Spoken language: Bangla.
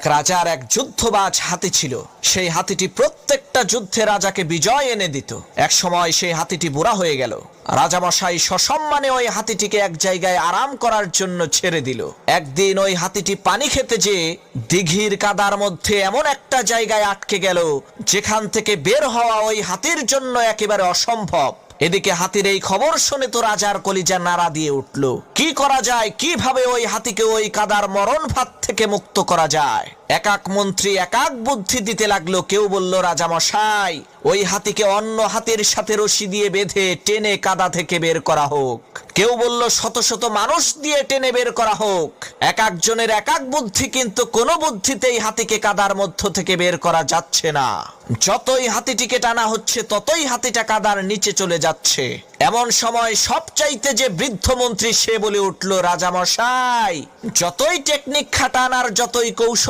এক রাজার এক যুদ্ধবাজ হাতি ছিল। সেই হাতিটি প্রত্যেকটা যুদ্ধে রাজাকে বিজয় এনে দিত। এক সময় সেই হাতিটি বুড়া হয়ে গেল। রাজামশাই সসম্মানে ওই হাতিটিকে এক জায়গায় আরাম করার জন্য ছেড়ে দিল। একদিন ওই হাতিটি পানি খেতে যেয়ে দিঘির কাদার মধ্যে এমন একটা জায়গায় আটকে গেল, যেখান থেকে বের হওয়া ওই হাতির জন্য একেবারে অসম্ভব। এদিকে হাতির এই খবর শুনে তো রাজার কলিজা নাড়া দিয়ে উঠল। কি করা যায়? কীভাবে ওই হাতিকে ওই কাদার মরণ ফাঁদ থেকে মুক্ত করা যায়? এক এক মন্ত্রী এক এক বুদ্ধি দিতে লাগল। কেউ বলল রাজা মশাই ওই হাতিকে অন্য হাতির সাথে রশি দিয়ে বেঁধে টেনে কাদা থেকে বের করা হোক। কেউ বলল, শত শত মানুষ দিয়ে টেনে বের করা হোক। এক একজনের এক এক বুদ্ধি, কিন্তু কোনো বুদ্ধিতেই হাতিকে কাদার মধ্য থেকে বের করা যাচ্ছে না। যতই হাতিটিকে টানা হচ্ছে, ততই হাতিটা কাদার নিচে চলে যাচ্ছে। এমন সময় সবচাইতে যে বৃদ্ধ মন্ত্রী সে বলে উঠল, রাজামশাই, যতই টেকনিক খাটান আর যতই কৌশল